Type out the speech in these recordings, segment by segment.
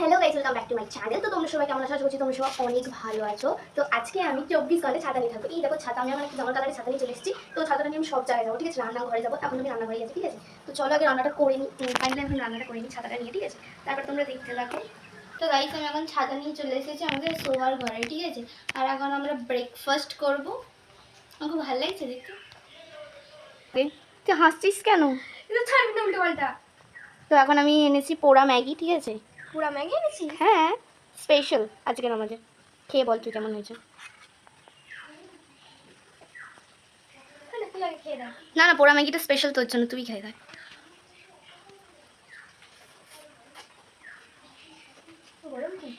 Hello guys welcome back to my channel তো তোমরা সবাই কেমন আছো? আশা করছি তোমরা সবাই অনেক ভালো আছো। তো আজকে আমি চব্বিশ ঘণ্টা ছাতা নিয়ে থাকব। এই দেখো ছাতা আমি আমার একটা জামা কালারের ছাতা নিয়ে চলে এসেছি। তো ছাতাটা নিয়ে আমি সব জায়গায় যাব ঠিক আছে? রান্নাঘরে যাব। এখন আমি রান্নাঘরে যাচ্ছি ঠিক আছে? তো চলো আগে রান্নাটা করে নিই ফাইনালি এখন রান্নাটা করে নিই ছাতাটা নিয়ে ঠিক আছে? তারপর তোমরা দেখতে থাকো। তো গাইজ আমি এখন ছাতা নিয়ে চলে এসেছি আমাদের শোয়ার ঘরে ঠিক আছে? আর এখন আমরা ব্রেকফাস্ট করব। আমার খুব ভালো লাগছে দেখতে। তুই হাসছিস কেন? এটা ছাড়বি না উল্টো পাল্টা তো এখন আমি এনেছি পোড়া ম্যাগি ঠিক আছে? পুরা ম্যাগি এনেছি? হ্যাঁ। স্পেশাল আজকের আমাদের। খেয়ে বল তুই কেমন হয়েছে? না না পোড়া ম্যাগিটা স্পেশাল তোর জন্য তুই খেয়ে দেখ। কি?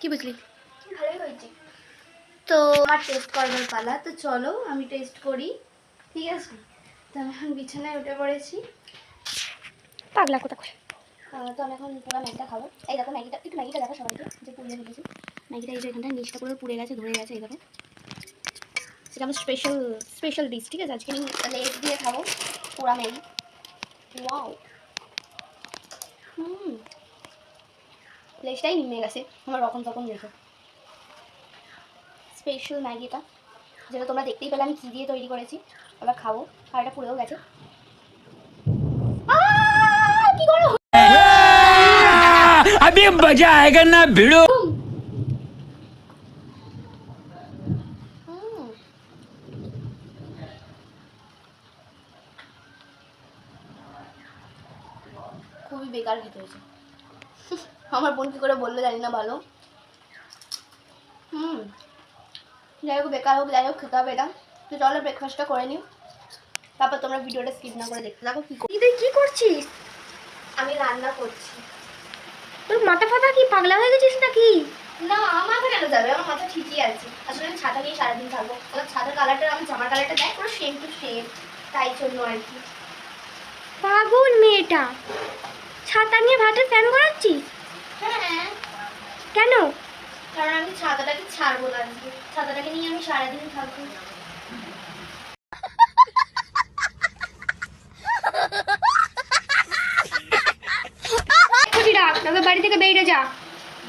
কি বুঝলি? ভালোই হয়েছে? তো আমার টেস্ট করবার পালা তো চলো আমি টেস্ট করি। ঠিক আছে? তো আমি এখন বিছানায় উঠে পড়েছি। পাগলা কোথা করে? তো আমি এখন পুরো ম্যাগিটা খাব। এই দেখো ম্যাগিটা একটু ম্যাগিটা দেখো সবাইকে যে পুড়িয়ে ফেলেছি। ম্যাগিটা এই যে এখানটা নিচটা পুরো পুড়ে গেছে ধরে গেছে এই দেখো সেটা আমার স্পেশাল স্পেশাল ডিশ ঠিক আছে? আজকে আমি লেগ দিয়ে খাব পুরা ম্যাগি। ওয়াও হুম। লেজটাই নেমে গেছে আমার রকম তখন দেখো। স্পেশাল ম্যাগিটা। যেটা তোমরা দেখতেই পেলে আমি কী দিয়ে তৈরি করেছি আবার খাবো আর এটা পুড়েও গেছে আহ, কি করো अभी मजा आएगा ना भिड़ो হুম। খুবই বেকার খেতে হয়েছে আমার বোন কি করে বললো জানি না ভালো হুম যাই হোক বেকার হোক যাই হোক খেতে হবে এটা। তো চলো ব্রেকফাস্টটা করে নিও তারপর তোমরা ভিডিওটা স্কিপ না করে দেখতে থাকো। কি তুই কি করছিস? আমি রান্না করছি। তোর মাথা ফাতা কি পাগলা হয়ে গেছিস নাকি? না আমার কেন যাবে? আমার মাথা ঠিকই আছে। আসলে আমি ছাতা নিয়ে সারাদিন থাকব। আমার ছাতার কালারটা আমি জামার কালারটা দেয় পুরো সেম টু সেম তাই জন্য আর কি। পাগল মেয়েটা। ছাতা নিয়ে ভাতের ফ্যান করাচ্ছিস হ্যাঁ কেন কারণ আমি ছাতাটাকে ছাড়বো না আজকে ছাতাটাকে নিয়ে আমি সারাদিন থাকবো এক্ষুনি ডাক তবে বাড়ি থেকে বেরিয়ে যা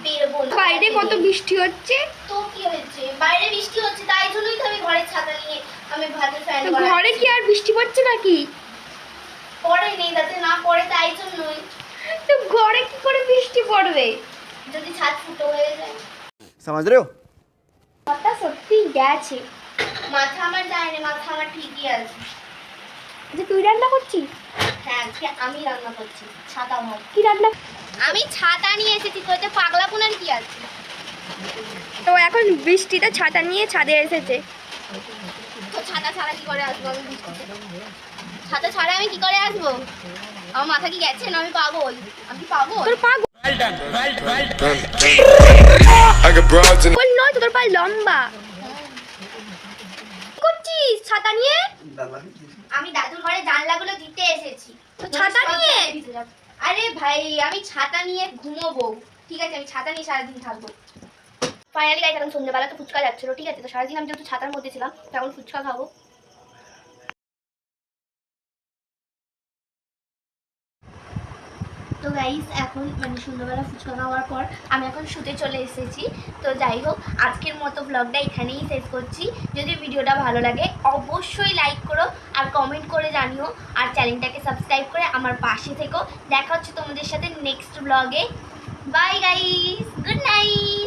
বেরোবো না বাইরে কত বৃষ্টি হচ্ছে তো কি হয়েছে বাইরে বৃষ্টি হচ্ছে তাই জন্যই তো আমি ঘরে ছাতা নিয়ে আমি ভাতের ফ্যান তো ঘরে কি আর বৃষ্টি পড়ছে নাকি পরে নেই যাতে না পড়ে তাই জন্যই তো ঘরে কি করে বৃষ্টি পড়বে যদি ছাদ ফুটো হয়ে যায় समझ रहे हो সত্যি গেছে। মাথা আমার যায়নি মাথা আমার ঠিকই আছে। যে তুই রান্না করছিস? হ্যাঁ আজকে আমি রান্না করছি ছাতা ভাত কি রান্না? আমি ছাতা নিয়ে এসেছি তো এতে পাগলা কি আছে? তো এখন বৃষ্টিতে ছাতা নিয়ে ছাদে এসেছে। তো ছাতা ছাড়া কি করে আসব আমি ছাতা ছাড়া আমি কি করে আসব? আমার মাথা কি গেছে না আমি পাগল? আমি পাগল? তোর পাগল I got broads in নয় তো তোর পা লম্বা। ছাতা নিয়ে? আমি দাদুর ঘরে জানলাগুলো দিতে এসেছি। তো ছাতা নিয়ে? আরে ভাই আমি ছাতা নিয়ে ঘুমোবো। ঠিক আছে আমি ছাতা নিয়ে সারাদিন থাকব। ফাইনালি গাইজ এখন সন্ধ্যেবেলা তো ফুচকা যাচ্ছিল ঠিক আছে? তো সারাদিন আমি যেহেতু ছাতার মধ্যে ছিলাম তখন ফুচকা খাব। তো গাইস এখন মানে সন্ধ্যাবেলা ফুচকা খাওয়ার পর আমি এখন শুতে চলে এসেছি। তো যাই হোক, আজকের মতো ব্লগটা এখানেই শেষ করছি। যদি ভিডিওটা ভালো লাগে, অবশ্যই লাইক করো আর কমেন্ট করে জানিও। আর চ্যানেলটাকে সাবস্ক্রাইব করে আমার পাশে থেকো। দেখা হচ্ছে তোমাদের সাথে নেক্সট ব্লগে বাই গাইস গুড নাইট